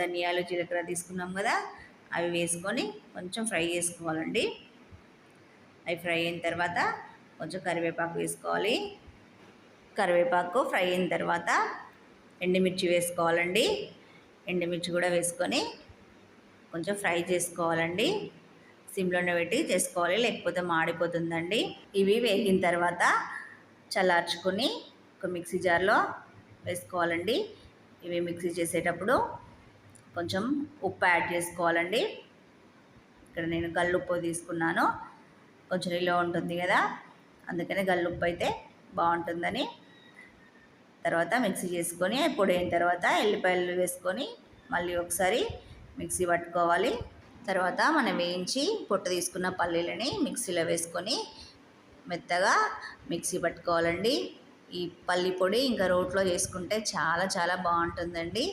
ధనియాలు జీలకర్ర తీసుకున్నాం కదా అవి వేసుకొని కొంచెం ఫ్రై చేసుకోవాలండి. అవి ఫ్రై అయిన తర్వాత కొంచెం కరివేపాకు వేసుకోవాలి. కరివేపాకు ఫ్రై అయిన తర్వాత ఎండుమిర్చి వేసుకోవాలండి. ఎండుమిర్చి కూడా వేసుకొని కొంచెం ఫ్రై చేసుకోవాలండి. సిమ్లోనే పెట్టి చేసుకోవాలి లేకపోతే మాడిపోతుందండి. ఇవి వేగిన తర్వాత చల్లార్చుకొని ఒక మిక్సీ జార్లో వేసుకోవాలండి. ఇవి మిక్సీ చేసేటప్పుడు కొంచెం ఉప్పు యాడ్ చేసుకోవాలండి. ఇక్కడ నేను గల్లుప్పు తీసుకున్నాను. కొంచెం నిల్వ ఉంటుంది కదా అందుకని గల్లుప్పు అయితే బాగుంటుందని. తర్వాత మిక్సీ చేసుకొని పొడి అయిన తర్వాత ఎల్లిపాయలు వేసుకొని మళ్ళీ ఒకసారి మిక్సీ పట్టుకోవాలి. తర్వాత మనం వేయించి పొట్టు తీసుకున్న పల్లీలని మిక్సీలో వేసుకొని మెత్తగా మిక్సీ పట్టుకోవాలండి. ఈ పల్లి పొడి ఇంకా రోట్లో చేసుకుంటే చాలా చాలా బాగుంటుందండి.